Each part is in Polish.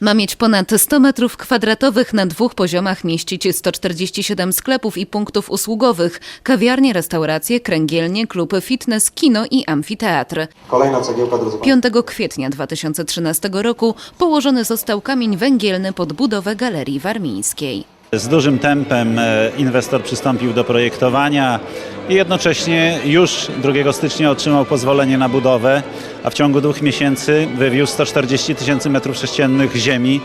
Ma mieć ponad 100 metrów kwadratowych, na dwóch poziomach mieścić 147 sklepów i punktów usługowych, kawiarnie, restauracje, kręgielnie, klub fitness, kino i amfiteatr. Kolejna cegiełka, drodzy Państwo. 5 kwietnia 2013 roku położony został kamień węgielny pod budowę Galerii Warmińskiej. Z dużym tempem e, inwestor przystąpił do projektowania i jednocześnie już 2 stycznia otrzymał pozwolenie na budowę, a w ciągu dwóch miesięcy wywiózł 140 tysięcy metrów sześciennych ziemi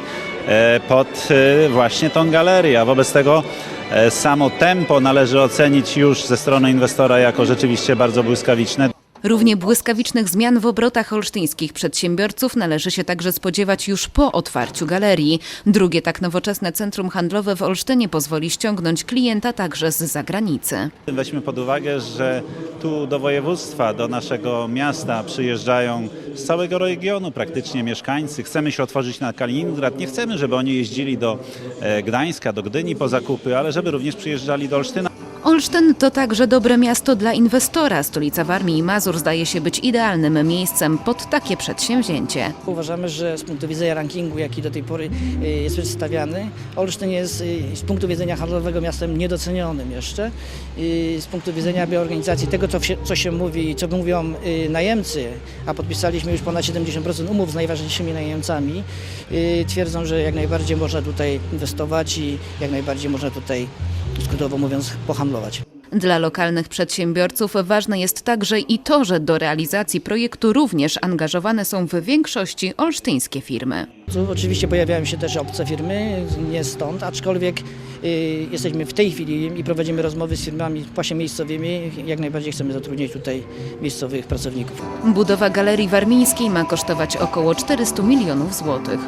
e, pod e, właśnie tą galerię. A wobec tego e, samo tempo należy ocenić już ze strony inwestora jako rzeczywiście bardzo błyskawiczne. Równie błyskawicznych zmian w obrotach olsztyńskich przedsiębiorców należy się także spodziewać już po otwarciu galerii. Drugie tak nowoczesne centrum handlowe w Olsztynie pozwoli ściągnąć klienta także z zagranicy. Weźmy pod uwagę, że tu do województwa, do naszego miasta przyjeżdżają z całego regionu praktycznie mieszkańcy. Chcemy się otworzyć na Kaliningrad. Nie chcemy, żeby oni jeździli do e, Gdańska, do Gdyni po zakupy, ale żeby również przyjeżdżali do Olsztyna. Olsztyn to także dobre miasto dla inwestora. Stolica Warmii i Mazur zdaje się być idealnym miejscem pod takie przedsięwzięcie. Uważamy, że z punktu widzenia rankingu, jaki do tej pory y, jest przedstawiany, Olsztyn jest y, z punktu widzenia handlowego miastem niedocenionym jeszcze. Y, Z punktu widzenia organizacji tego, co się, co się mówi, co mówią najemcy, a podpisaliśmy już ponad 70% umów z najważniejszymi najemcami, twierdzą, że jak najbardziej można tutaj inwestować i jak najbardziej można tutaj, skrótowo mówiąc, pohandlować. Dla lokalnych przedsiębiorców ważne jest także i to, że do realizacji projektu również angażowane są w większości olsztyńskie firmy. Tu oczywiście pojawiają się też obce firmy, nie stąd, aczkolwiek y, jesteśmy w tej chwili i prowadzimy rozmowy z firmami właśnie miejscowymi. Jak najbardziej chcemy zatrudnić tutaj miejscowych pracowników. Budowa Galerii Warmińskiej ma kosztować około 400 milionów złotych.